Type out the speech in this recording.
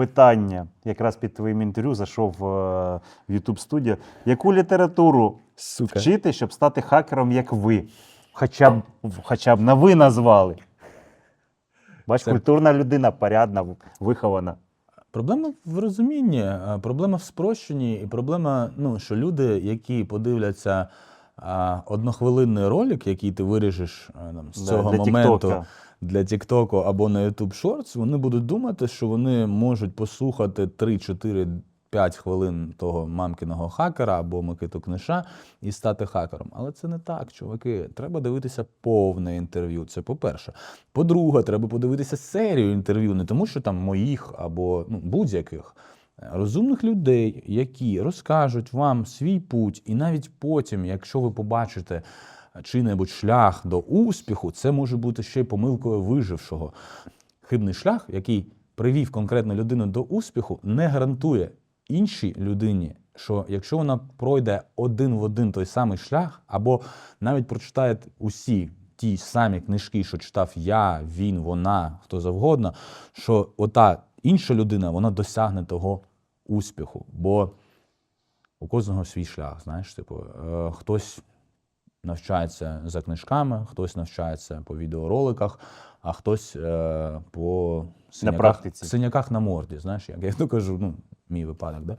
питання, якраз під твоїм інтерв'ю зайшов е, в YouTube студію. Яку літературу Сука. вчити, щоб стати хакером, як ви? Хоча б, хоча б на ви назвали. Бач, Це- культурна людина, порядна, вихована. Проблема в розумінні, проблема в спрощенні, і проблема, ну, що люди, які подивляться а, однохвилинний ролик, який ти виріжеш а, там, з Да, цього для моменту TikTok. Для Тіктоку або на YouTube Shorts, вони будуть думати, що вони можуть послухати 3, 4, 5 хвилин того мамкиного хакера або Микиту Книша і стати хакером. Але це не так, чуваки. Треба дивитися повне інтерв'ю. Це по-перше. По-друге, треба подивитися серію інтерв'ю, не тому, що там моїх або ну, будь-яких. е, Розумних людей, які розкажуть вам свій путь, і навіть потім, якщо ви побачите чий-небудь шлях до успіху, це може бути ще й помилкою вижившого. Хибний шлях, який привів конкретну людину до успіху, не гарантує іншій людині, що якщо вона пройде один в один той самий шлях, або навіть прочитає усі ті самі книжки, що читав я, він, вона, хто завгодно, що ота інша людина вона досягне того успіху. Бо у кожного свій шлях, знаєш, типу, е, хтось навчається за книжками, хтось навчається по відеороликах, а хтось е, по синяках, практиці. синяках на морді. Знаєш, як я то кажу, ну, мій випадок, да?